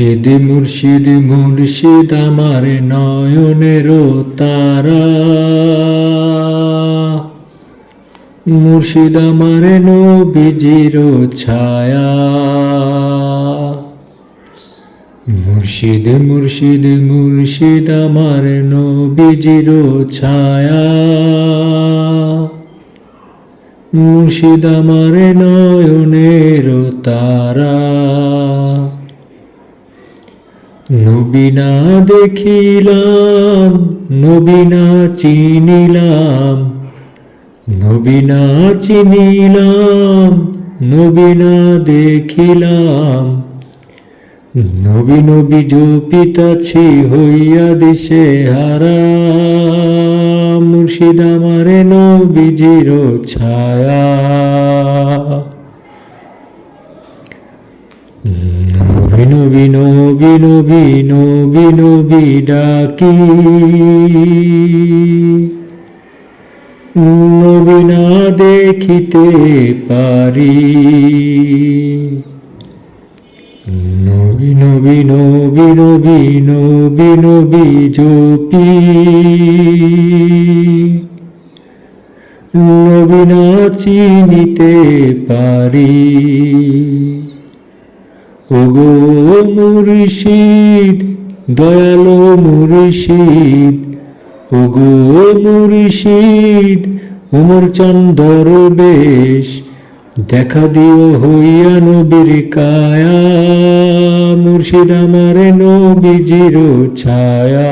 মুর্শিদ মুর্শিদ মুর্শিদ আমার নয়নের তারা। মুর্শিদ আমার নবীজির ছায়া। মুর্শিদ মুর্শিদ মুর্শিদ আমার নবীজির ছায়া। মুর্শিদ আমার নয়নের তারা। নবীনা দেখিলাম নবীনা চিনিলাম নবীনা চিনিলাম নবীনা দেখিলাম। নবী নবী জপিতাছি হইয়া দিশে হারা, মুর্শিদ আমারে নবীজির ছায়া। নবী নবী নবী নবী নবী নবী ডাকি নবী না দেখিতে পারি। নবী নবী নবী নবী নবী নবী জপি। নবী চিনিতে পারি। ওগো মুর্শিদ, দয়ালো মুর্শিদ, ওগো মুর্শিদ উমর চন্দর বেশ দেখা দিও হইয়া নবীর কায়া, মুর্শিদ আমার নবীজির ছায়া।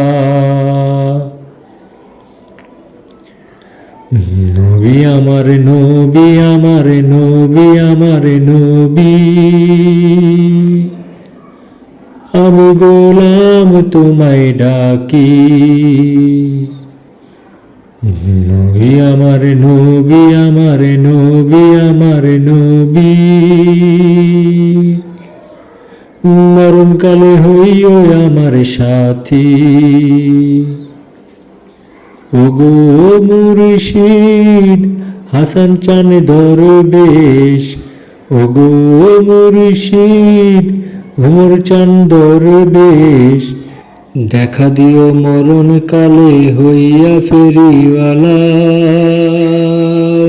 নবী আমার নবী আমার নবী আমার নবী। আমি গোলাম তোমায় ডাকি। নবী আমার নবী আমার নবী আমার নবী। মরণকালে হইও আমার সাথী। ওগো মুর্শিদ, হাসান চান দরবেশ। ওগো মুর্শিদ উমর চান দরবেশ দেখা দিও মরণ কালে হইয়া ফেরিওয়ালা।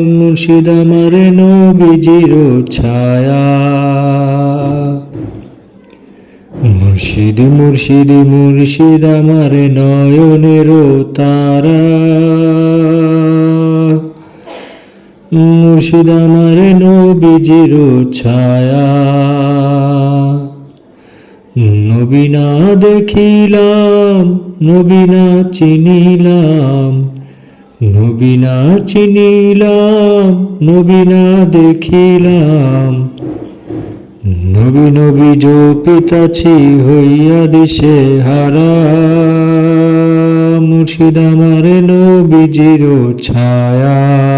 মুর্শিদ আমার নবীজির ছায়া। মুর্শিদ মুর্শিদ মুর্শিদ আমার নয়নের তারা। মুর্শিদ আমার নবীজির ছায়া। নবীনা দেখিলাম নবীনা চিনিলাম। নবীনা চিনিলাম নবীনা দেখিলাম। নবী নবী জপিতাছি হইয়া দিশে হারা। মুর্শিদ আমার নবীজির ছায়া।